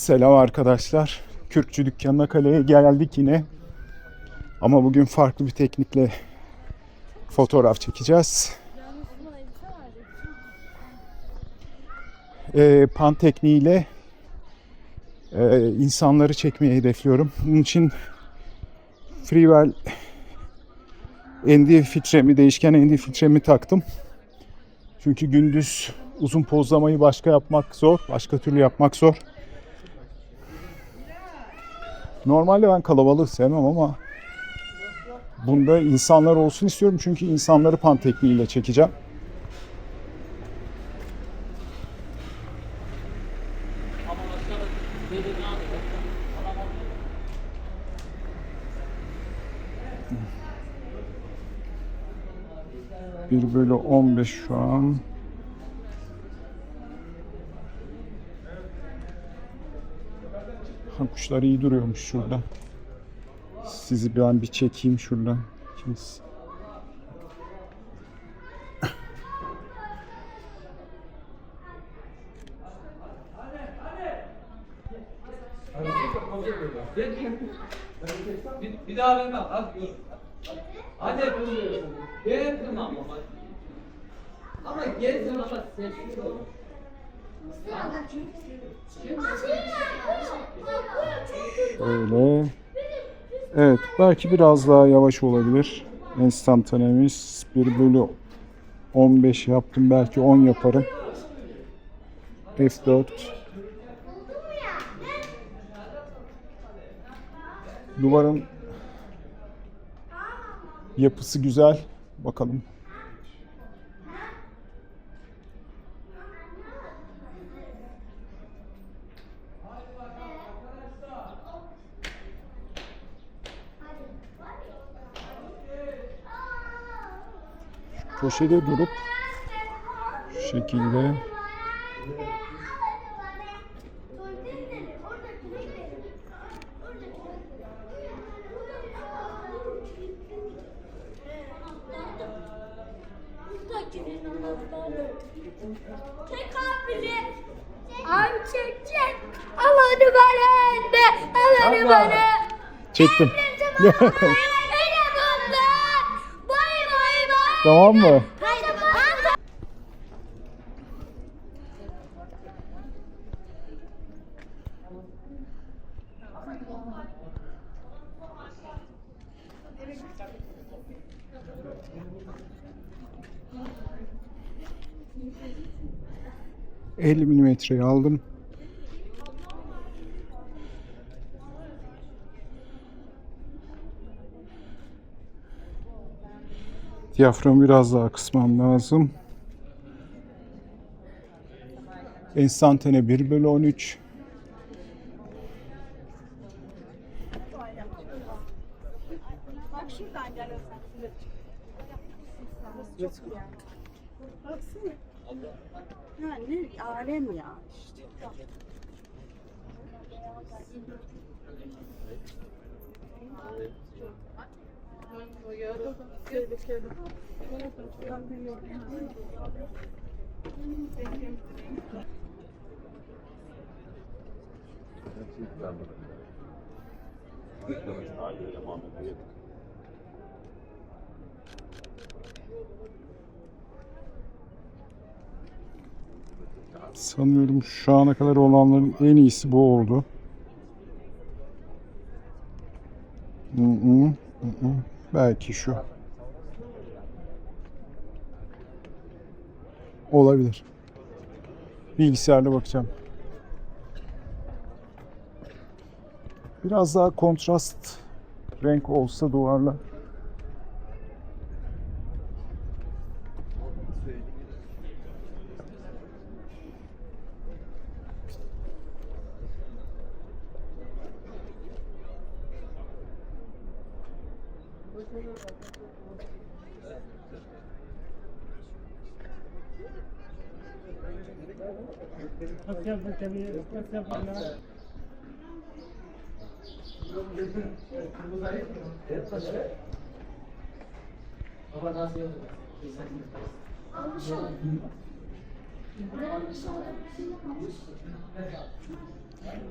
Selam arkadaşlar. Kürkçü dükkanına kaleye geldik yine. Ama bugün farklı bir teknikle fotoğraf çekeceğiz. Ee, pan tekniğiyle e, insanları çekmeyi hedefliyorum. Bunun için Freewell ND filtremi, değişken ND filtremi taktım. Çünkü gündüz uzun pozlamayı başka yapmak zor, başka türlü yapmak zor. Normalde ben kalabalık sevmem ama bunda insanlar olsun istiyorum çünkü insanları pan tekniğiyle çekeceğim. Bir bölü 15 şu an. Kuşlar iyi duruyormuş şurada. Sizi ben bir çekeyim şuradan. Kes. Bir, bir daha verme. Hadi yürü. Hadi. Gel tamam ama. Ama gel ama sessiz ol. Öyle. Evet belki biraz daha yavaş olabilir. Enstantanemiz 1 bölü 15 yaptım. Belki 10 yaparım. F4 Duvarın yapısı güzel. Bakalım. Köşede durup şu şekilde Çek abini. Abi çek çek. Al onu bana anne. Al onu bana. çektim. Tamam mı? Haydi bay. ...50 milimetreyi aldım. Diyaframı biraz daha kısmam lazım. Enstantane 1 bölü 13. Bak şuradan gel sen. Çok yani. Baksana. Ha ne alem ya işte. Sanıyorum şu ana kadar olanların en iyisi bu oldu. Hı hı, hı hı. Belki şu. Olabilir. Bilgisayarda bakacağım. Biraz daha kontrast renk olsa duvarla.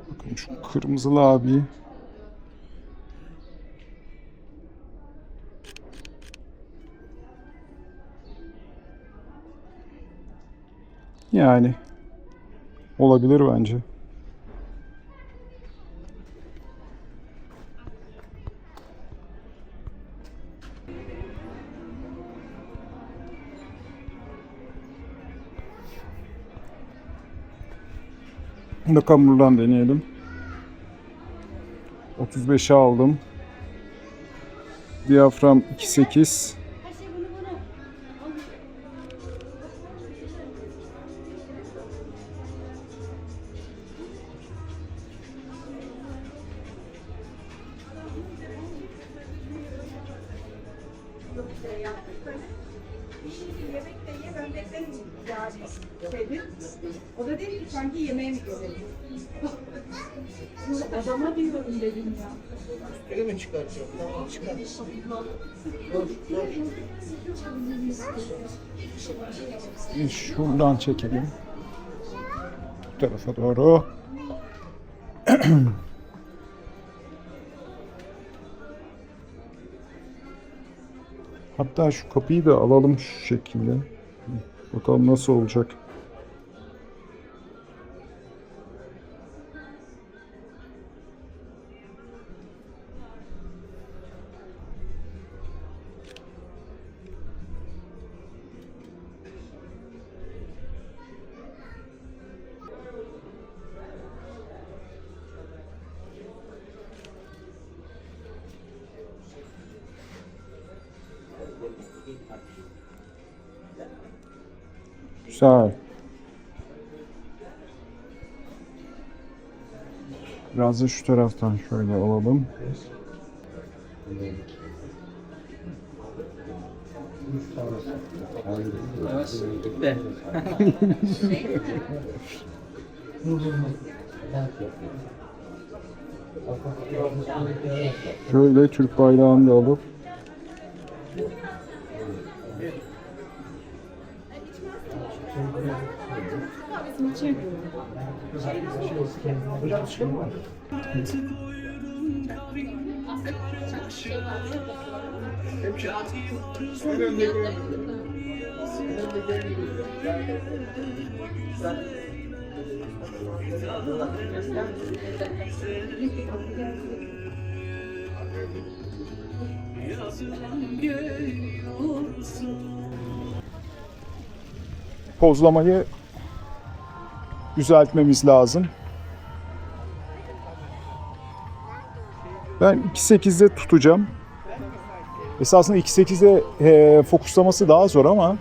Bakın şu kırmızılı abi. Yani olabilir bence. Bakalım buradan deneyelim. 35'e aldım. Diyafram 2.8. Yemek de ye, ben yani şeydi. O da dedi ki sanki yemeğe mi gelelim? Adama diyorum dedim ya. Öyle mi çıkaracağım? Tamam çıkar. Bir Şuradan çekelim. Bu tarafa doğru. Hatta şu kapıyı da alalım şu şekilde. Bakalım nasıl olacak. Güzel. Biraz da şu taraftan şöyle alalım. Şöyle Türk bayrağını da alıp pozlamayı düzeltmemiz lazım. Ben 2.8'de tutacağım. Esasında 2.8'de e, fokuslaması daha zor ama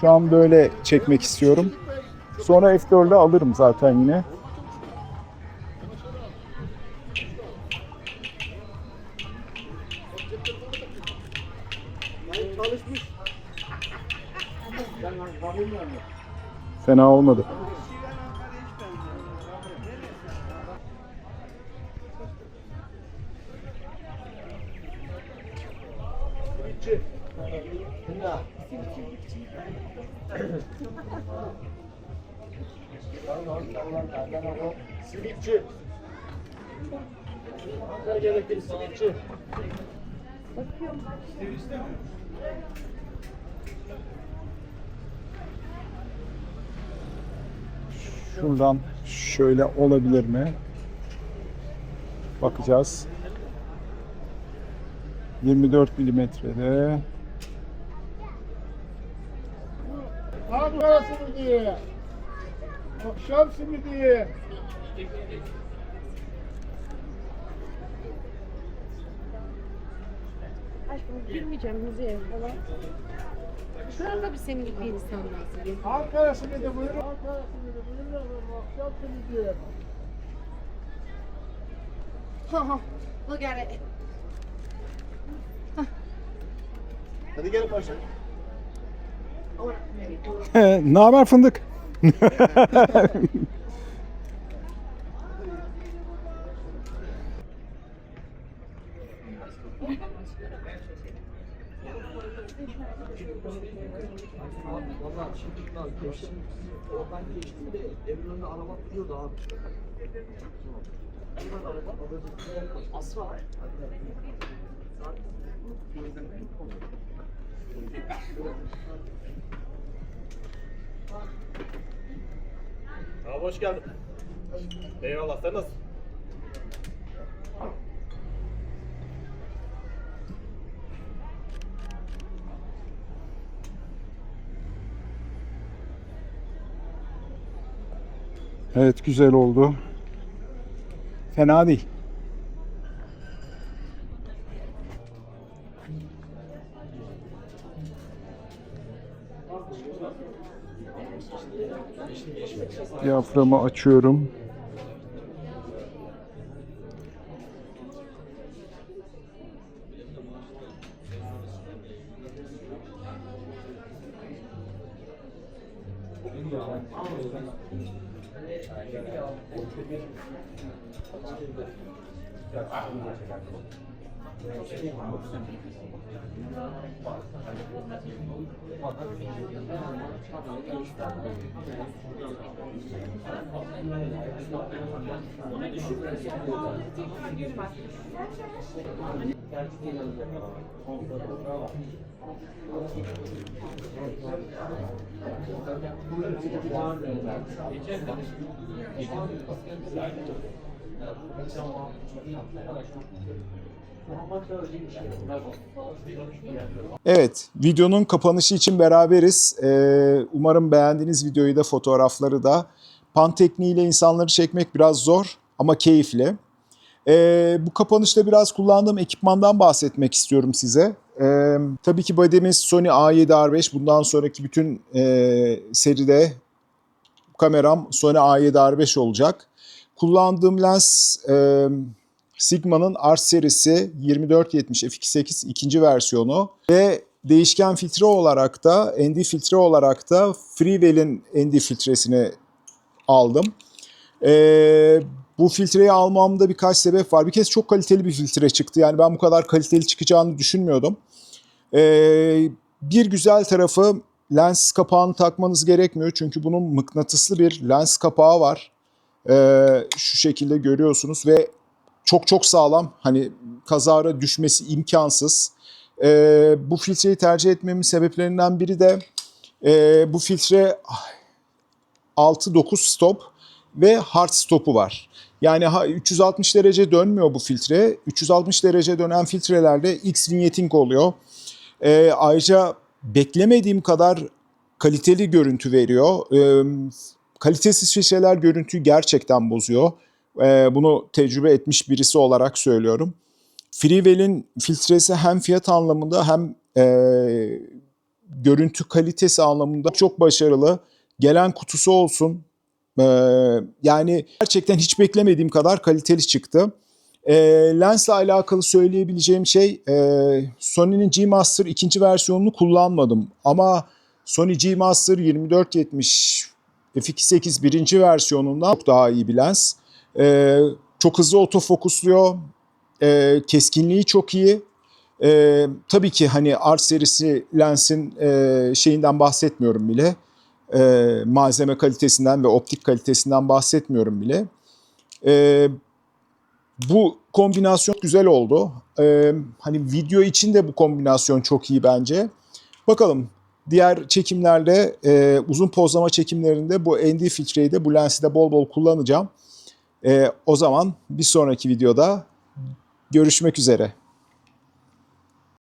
şu an böyle çekmek istiyorum. Sonra F4'le alırım zaten yine. Fena olmadı. Simitçi. Ankara. Şuradan şöyle olabilir mi? Bakacağız. 24 milimetrede. Ankara simidi. Akşam simidi. Aşkım girmeyeceğim müzeye falan. Şurada bir senin gibi bir insan lazım. Ankara simidi buyurun. Ankara simidi buyurun. Akşam simidi. Ha ha. Look at it. Hadi gelin başla. ne haber fındık? önünde araba duruyordu abi. Asra. Abi hoş geldin. Eyvallah sen nasılsın? Evet güzel oldu. Fena değil. Diyaframı açıyorum. Ona düşürürüz. Sonra tekrar geri bak. Gerçekten. Evet, videonun kapanışı için beraberiz. Ee, umarım beğendiğiniz videoyu da fotoğrafları da. Pan tekniğiyle insanları çekmek biraz zor ama keyifli. Ee, bu kapanışta biraz kullandığım ekipmandan bahsetmek istiyorum size. Ee, tabii ki body'miz Sony A7R5. Bundan sonraki bütün e, seride kameram Sony A7R5 olacak. Kullandığım lens e, Sigma'nın Art serisi 2470 f2.8 ikinci versiyonu ve değişken filtre olarak da ND filtre olarak da Freewell'in ND filtresini aldım. Ee, bu filtreyi almamda birkaç sebep var. Bir kez çok kaliteli bir filtre çıktı. Yani ben bu kadar kaliteli çıkacağını düşünmüyordum. Ee, bir güzel tarafı lens kapağını takmanız gerekmiyor. Çünkü bunun mıknatıslı bir lens kapağı var. Ee, şu şekilde görüyorsunuz ve çok çok sağlam. Hani kazara düşmesi imkansız. Ee, bu filtreyi tercih etmemin sebeplerinden biri de e, bu filtre 6-9 stop ve hard stopu var. Yani ha- 360 derece dönmüyor bu filtre. 360 derece dönen filtrelerde X vignetting oluyor. Ee, ayrıca beklemediğim kadar kaliteli görüntü veriyor. Ee, kalitesiz filtreler görüntüyü gerçekten bozuyor. Ee, bunu tecrübe etmiş birisi olarak söylüyorum. Freewell'in filtresi hem fiyat anlamında hem e, görüntü kalitesi anlamında çok başarılı. Gelen kutusu olsun. Ee, yani gerçekten hiç beklemediğim kadar kaliteli çıktı. E, lensle alakalı söyleyebileceğim şey e, Sony'nin G Master ikinci versiyonunu kullanmadım. Ama Sony G Master 2470 f2.8 birinci versiyonundan çok daha iyi bir lens. E, çok hızlı otofokusluyor. E, keskinliği çok iyi. E, tabii ki hani Art serisi lensin e, şeyinden bahsetmiyorum bile. E, malzeme kalitesinden ve optik kalitesinden bahsetmiyorum bile. E, bu kombinasyon güzel oldu. E, hani video için de bu kombinasyon çok iyi bence. Bakalım diğer çekimlerde e, uzun pozlama çekimlerinde bu ND filtreyi de bu lensi de bol bol kullanacağım. E, o zaman bir sonraki videoda görüşmek üzere.